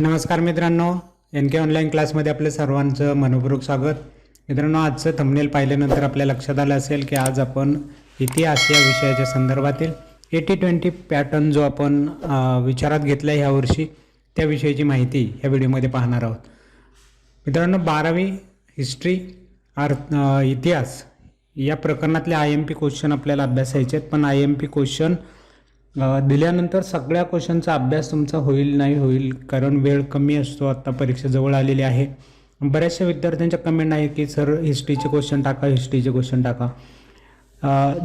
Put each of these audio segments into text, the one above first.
नमस्कार मित्रांनो एन के ऑनलाईन क्लासमध्ये आपलं सर्वांचं मनपूर्वक स्वागत. मित्रांनो आजचं थंबनेल पाहिल्यानंतर आपल्या लक्षात आलं असेल की आज आपण इतिहास या विषयाच्या संदर्भातील एटी ट्वेंटी पॅटर्न जो आपण विचारात घेतला आहे ह्यावर्षी त्याविषयीची माहिती ह्या व्हिडिओमध्ये पाहणार आहोत. मित्रांनो बारावी हिस्ट्री अर्थ इतिहास या प्रकरणातले आय एम पी क्वेश्चन आपल्याला अभ्यासायचे आहेत पण आय एम पी क्वेश्चन दिल्यानंतर सगळ्या क्वेश्चनचा अभ्यास तुमचा होईल नाही होईल कारण वेळ कमी असतो आत्ता परीक्षा जवळ आलेली आहे. बऱ्याचशा विद्यार्थ्यांच्या कमेंट आहे की सर हिस्ट्रीचे क्वेश्चन टाका हिस्ट्रीचे क्वेश्चन टाका.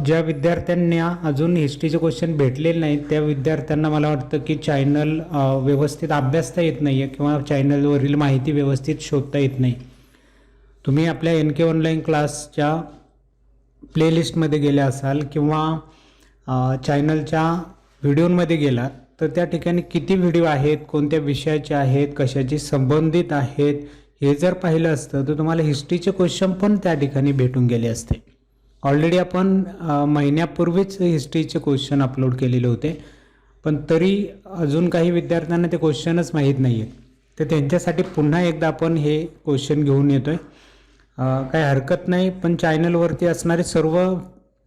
ज्या विद्यार्थ्यांना अजून हिस्ट्रीचे क्वेश्चन भेटलेले नाहीत त्या विद्यार्थ्यांना मला वाटतं की चॅनल व्यवस्थित अभ्यासता येत नाही आहे किंवा चॅनलवरील माहिती व्यवस्थित शोधता येत नाही. तुम्ही आपल्या एन के ऑनलाईन क्लासच्या प्लेलिस्टमध्ये गेले असाल किंवा चॅनलच्या व्हिडिओमध्ये गेलात तर त्या ठिकाणी किती व्हिडिओ आहेत कोणत्या विषयाचे आहेत कशाची संबंधित आहेत हे जर पाहिलं असतं तर तुम्हाला हिस्ट्रीचे क्वेश्चन पण त्या ठिकाणी भेटून गेले असते. ऑलरेडी आपण महिन्यापूर्वीच हिस्ट्रीचे क्वेश्चन अपलोड केलेले होते पण तरी अजून काही विद्यार्थ्यांना ते क्वेश्चनच माहीत नाही आहेत तर त्यांच्यासाठी पुन्हा एकदा आपण हे क्वेश्चन घेऊन येतो आहे काही हरकत नाही पण चॅनलवरती असणारे सर्व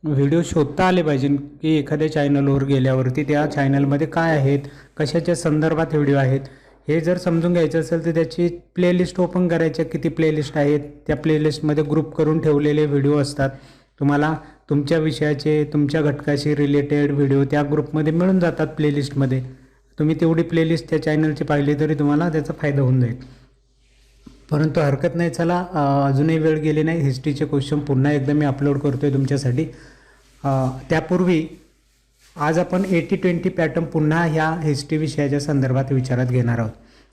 व्हिडिओ शोधता आले पाहिजे की एखाद्या चॅनलवर गेल्यावरती त्या चॅनलमध्ये काय आहेत कशाच्या संदर्भात व्हिडिओ आहेत हे जर समजून घ्यायचं असेल तर त्याची प्लेलिस्ट ओपन करायच्या किती प्लेलिस्ट आहेत त्या प्लेलिस्टमध्ये ग्रुप करून ठेवलेले व्हिडिओ असतात. तुम्हाला तुमच्या विषयाचे तुमच्या घटकाशी रिलेटेड व्हिडिओ त्या ग्रुपमध्ये मिळून जातात प्लेलिस्टमध्ये तुम्ही तेवढी प्लेलिस्ट त्या चॅनलची पाहिली तरी तुम्हाला त्याचा फायदा होऊन जाईल. परंतु हरकत नाही चला अजूनही वेळ गेली नाही. हिस्ट्रीचे क्वेश्चन पुन्हा एकदा मी अपलोड करतो आहे तुमच्यासाठी त्यापूर्वी आज आपण एटी ट्वेंटी पॅटर्न पुन्हा ह्या हिस्ट्री विषयाच्या संदर्भात विचारात घेणार आहोत.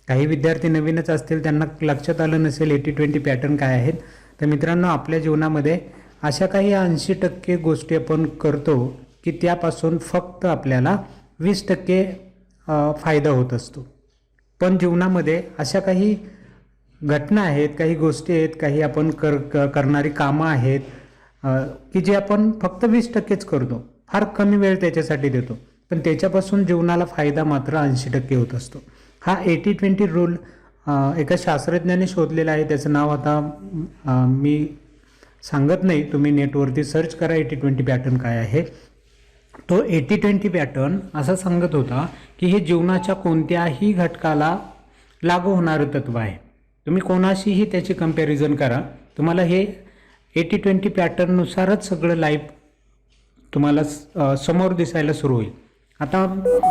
काही विद्यार्थी नवीनच असतील त्यांना लक्षात आलं नसेल एटी ट्वेंटी पॅटर्न काय आहेत. तर मित्रांनो आपल्या जीवनामध्ये अशा काही ऐंशी टक्के गोष्टी आपण करतो की त्यापासून फक्त आपल्याला वीस टक्के फायदा होत असतो. पण जीवनामध्ये अशा काही घटना आहेत काही गोष्टी आहेत काही आपण कर क- करणारी कामं आहेत की जे आपण फक्त वीस टक्केच करतो. फार कमी वेळ त्याच्यासाठी देतो. पण त्याच्यापासून जीवनाला फायदा मात्र ऐंशी टक्के होत असतो. हा एटी ट्वेंटी रूल एका शास्त्रज्ञाने शोधलेला आहे. त्याचं नाव आता मी सांगत नाही. तुम्ही नेटवरती सर्च करा एटी ट्वेंटी पॅटर्न काय आहे. तो एटी ट्वेंटी पॅटर्न असं सांगत होता की हे जीवनाच्या कोणत्याही घटकाला लागू होणारं तत्व आहे. तुम्ही कोणाशीही त्याची कंपॅरिझन करा. तुम्हाला हे एटी ट्वेंटी पॅटर्ननुसारच सगळं लाईफ तुम्हाला समोर दिसायला सुरू होईल. आता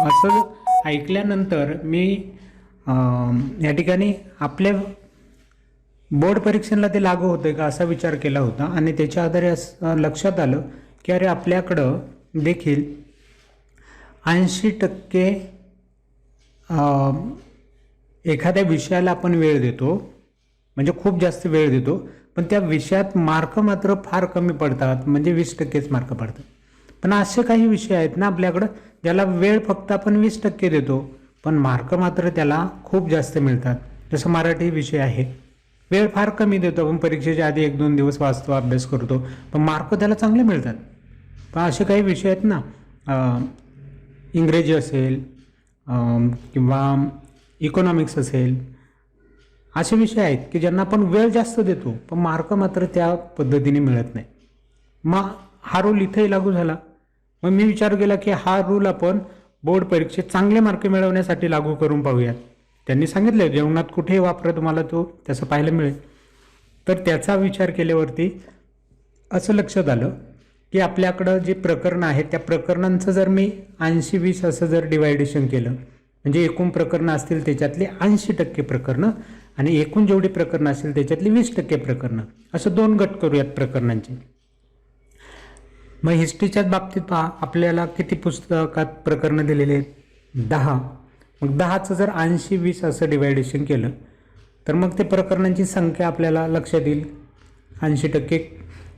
असं ऐकल्यानंतर मी या ठिकाणी आपल्या बोर्ड परीक्षेला ते लागू होतं का असा विचार केला होता आणि त्याच्या आधारे असं लक्षात आलं की अरे आपल्याकडं देखील ऐंशी टक्के एखाद्या विषयाला आपण वेळ देतो म्हणजे खूप जास्त वेळ देतो पण त्या विषयात मार्क मात्र फार कमी पडतात म्हणजे वीस टक्केच मार्क पडतात. पण असे काही विषय आहेत ना आपल्याकडं ज्याला वेळ फक्त आपण वीस टक्के देतो पण मार्क मात्र त्याला खूप जास्त मिळतात. जसं मराठी विषय आहे वेळ फार कमी देतो आपण परीक्षेच्या आधी एक दोन दिवस वाचतो अभ्यास करतो पण मार्क त्याला चांगले मिळतात. पण असे काही विषय आहेत ना इंग्रजी असेल किंवा इकॉनॉमिक्स असेल असे विषय आहेत की ज्यांना आपण वेळ जास्त देतो पण मार्क मात्र त्या पद्धतीने मिळत नाही. मग हा रूल इथंही लागू झाला. मग मी विचार केला की हा रूल आपण बोर्ड परीक्षेत चांगले मार्क मिळवण्यासाठी लागू करून पाहूयात. त्यांनी सांगितलं जेवणात कुठेही वापरा तुम्हाला तो त्याचं पाहायला मिळेल. तर त्याचा विचार केल्यावरती असं लक्षात आलं की आपल्याकडं जे प्रकरणं आहेत त्या प्रकरणांचं जर मी ऐंशी वीस असं जर डिवायडेशन केलं म्हणजे एकूण प्रकरणं असतील त्याच्यातली ऐंशी टक्के प्रकरणं आणि एकूण जेवढी प्रकरणं असतील त्याच्यातली वीस टक्के प्रकरणं. असं दोन गट करूयात प्रकरणांचे. मग हिस्ट्रीच्याच बाबतीत पहा आपल्याला किती पुस्तकात प्रकरणं दिलेली आहेत? दहा. मग दहाचं जर ऐंशी वीस असं डिवायडेशन केलं तर मग ते प्रकरणांची संख्या आपल्याला लक्षात येईल. ऐंशी टक्के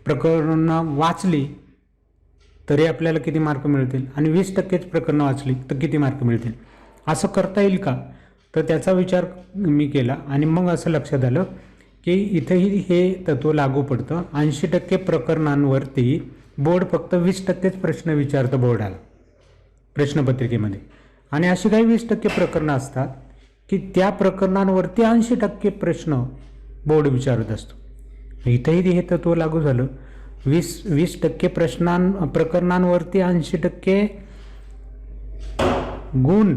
प्रकरणं वाचली तरी आपल्याला किती मार्क मिळतील? आणि वीस टक्केच प्रकरणं वाचली तर किती मार्क मिळतील? असं करता येईल का? तर त्याचा विचार मी केला आणि मग असं लक्षात आलं की इथंही हे तत्व लागू पडतं. ऐंशी टक्के प्रकरणांवरती बोर्ड फक्त वीस टक्केच प्रश्न विचारतं बोर्डाला प्रश्नपत्रिकेमध्ये. आणि अशी काही वीस टक्के प्रकरणं असतात की त्या प्रकरणांवरती ऐंशी टक्के प्रश्न बोर्ड विचारत असतो. इथंही हे तत्व लागू झालं. वीस वीस टक्के प्रश्नां प्रकरणांवरती ऐंशी टक्के गुण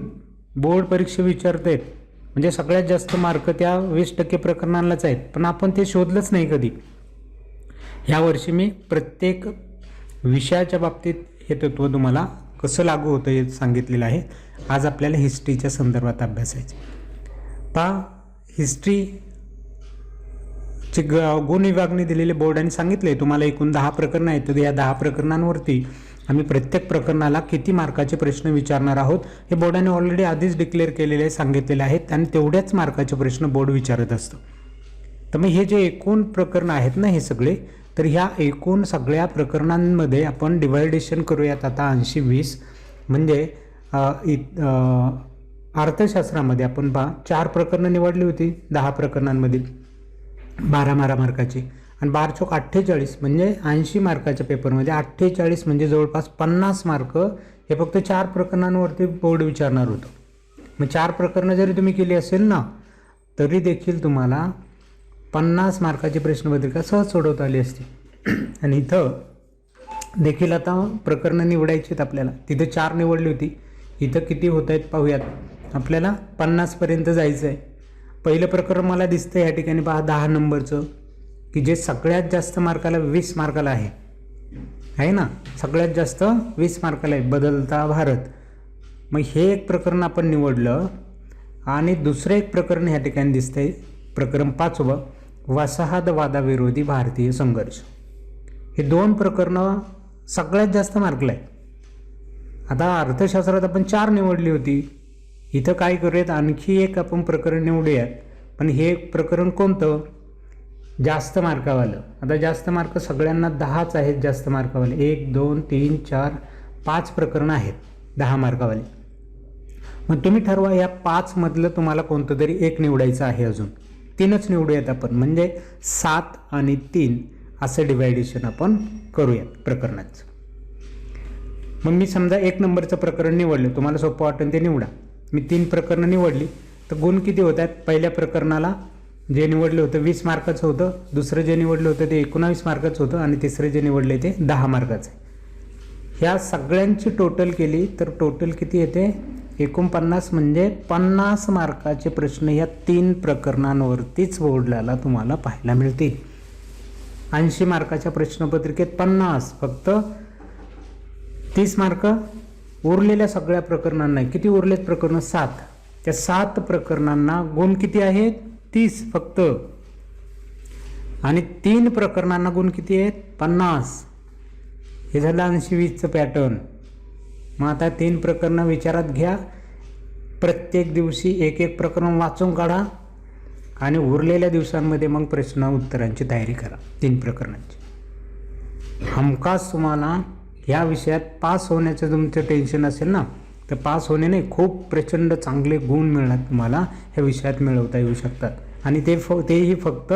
बोर्ड परीक्षा विचारतायत म्हणजे सगळ्यात जास्त मार्क त्या वीस टक्के प्रकरणांनाच आहेत. पण आपण ते शोधलंच नाही कधी. ह्या वर्षी मी प्रत्येक विषयाच्या बाबतीत हे तत्व तुम्हाला कसं लागू होतं हे सांगितलेलं आहे. आज आपल्याला हिस्ट्रीच्या संदर्भात अभ्यासायचे पहा हिस्ट्री ची ग गुण विभागने दिलेले बोर्डाने सांगितले तुम्हाला एकूण दहा प्रकरणं आहेत. तर या दहा प्रकरणांवरती आम्ही प्रत्येक प्रकरणाला किती मार्काचे प्रश्न विचारणार आहोत हे बोर्डाने ऑलरेडी आधीच डिक्लेअर केलेले सांगितलेले आहेत आणि तेवढ्याच मार्काचे प्रश्न बोर्ड विचारत असतं. तर मग हे जे एकूण प्रकरणं आहेत ना हे सगळे तर ह्या एकूण सगळ्या प्रकरणांमध्ये आपण डिवायडेशन करूयात आता ऐंशी वीस. म्हणजे अर्थशास्त्रामध्ये आपण पहा चार प्रकरणं निवडली होती दहा प्रकरणांमधील बारा बारा मार्काची. आणि बार चौक अठ्ठेचाळीस म्हणजे ऐंशी मार्काच्या पेपरमध्ये अठ्ठेचाळीस म्हणजे जवळपास पन्नास मार्क हे फक्त चार प्रकरणांवरती बोर्ड विचारणार होतं. मग चार प्रकरणं जरी तुम्ही केली असेल ना तरी देखील तुम्हाला पन्नास मार्काची प्रश्नपत्रिका सहज सोडवता आली असते. आणि इथं देखील आता प्रकरणं निवडायची आहेत आपल्याला. तिथं चार निवडली होती. इथं किती होत आहेत पाहूयात. आपल्याला पन्नासपर्यंत जायचं आहे पहिलं प्रकरण मला दिसतं या ठिकाणी पहा दहा नंबरचं. की जे सगळ्यात जास्त मार्काला वीस मार्काला आहे. आहे ना? सगळ्यात जास्त वीस मार्काला आहे. बदलता भारत. मग हे एक प्रकरण आपण निवडलं आणि दुसरं एक प्रकरण ह्या ठिकाणी दिसतंय. प्रकरण पाचवं वसाहतवादाविरोधी भारतीय संघर्ष. हे दोन प्रकरणं सगळ्यात जास्त मार्कला आहे. आता अर्थशास्त्रात आपण चार निवडली होती. इथं काय करूयात? आणखी एक आपण प्रकरण निवडूयात. पण हे प्रकरण कोणतं? जास्त मार्कावालं. आता जास्त मार्क सगळ्यांना दहाच आहेत जास्त मार्कावाले. एक दोन तीन चार पाच प्रकरणं आहेत दहा मार्कावाले. मग तुम्ही ठरवा या पाचमधलं तुम्हाला कोणतं तरी एक निवडायचं आहे अजून. तीनच निवडूयात आपण. म्हणजे सात आणि तीन असं डिवायडेशन आपण करूयात प्रकरणाचं. मग मी समजा एक नंबरचं प्रकरण निवडलं. तुम्हाला सोपं वाटेल ते निवडा. मी तीन प्रकरणं निवडली. तर गुण किती होत आहेत पहिल्या प्रकरणाला जे निवडलं होतं वीस मार्काचं होतं दुसरं जे निवडलं होतं ते एकोणावीस मार्काचं होतं आणि तिसरं जे निवडले ते दहा मार्काचं. ह्या सगळ्यांची टोटल केली तर टोटल किती येते? एकोणपन्नास म्हणजे पन्नास मार्काचे प्रश्न ह्या तीन प्रकरणांवरतीच बोर्डला तुम्हाला पाहायला मिळतील. ऐंशी मार्काच्या प्रश्नपत्रिकेत पन्नास फक्त तीस मार्क. उरलेल्या सगळ्या प्रकरणांना किती उरलेत प्रकरण? सात. त्या सात प्रकरणांना गुण किती आहेत? तीस फक्त. आणि तीन प्रकरणांना गुण किती आहेत? पन्नास. हे झालं ऐंशी वीसचं पॅटर्न. मग आता तीन प्रकरणं विचारात घ्या. प्रत्येक दिवशी एक एक प्रकरण वाचून काढा. आणि उरलेल्या दिवसांमध्ये मग प्रश्न उत्तरांची तयारी करा. तीन प्रकरणांची. हमखास तुम्हाला ह्या विषयात पास होण्याचं तुमचं टेन्शन असेल ना? तर पास होणे नाही खूप प्रचंड चांगले गुण मिळणार तुम्हाला ह्या विषयात मिळवता येऊ शकतात. आणि ते फ तेही फक्त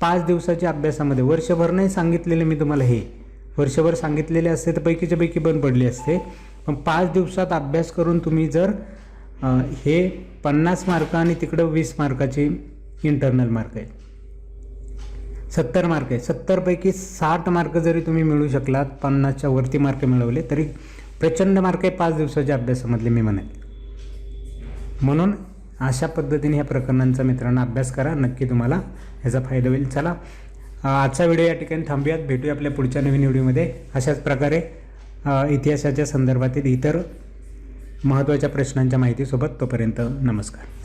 पाच दिवसाच्या अभ्यासामध्ये. वर्षभर नाही सांगितलेले मी तुम्हाला हे. वर्षभर सांगितलेले असते तर पैकीच्या पैकी बंद पडले असते. पण पाच दिवसात अभ्यास करून तुम्ही जर हे पन्नास मार्क आणि तिकडं वीस मार्काचे इंटरनल मार्क आहेत सत्तर मार्क आहे. सत्तरपैकी साठ मार्क जरी तुम्ही मिळू शकलात पन्नासच्या वरती मार्क मिळवले तरी प्रचंड मार्क आहे पाच दिवसाच्या अभ्यासामधले मी म्हणेन. म्हणून अशा पद्धतीने ह्या प्रकरणांचा मित्रांनो अभ्यास करा नक्की तुम्हाला ह्याचा फायदा होईल. चला आजचा व्हिडिओ या ठिकाणी थांबूयात. भेटूया आपल्या पुढच्या नवीन व्हिडिओमध्ये. अशाच प्रकारे इतिहासाच्या संदर्भातील इतर महत्त्वाच्या प्रश्नांच्या माहितीसोबत तोपर्यंत नमस्कार.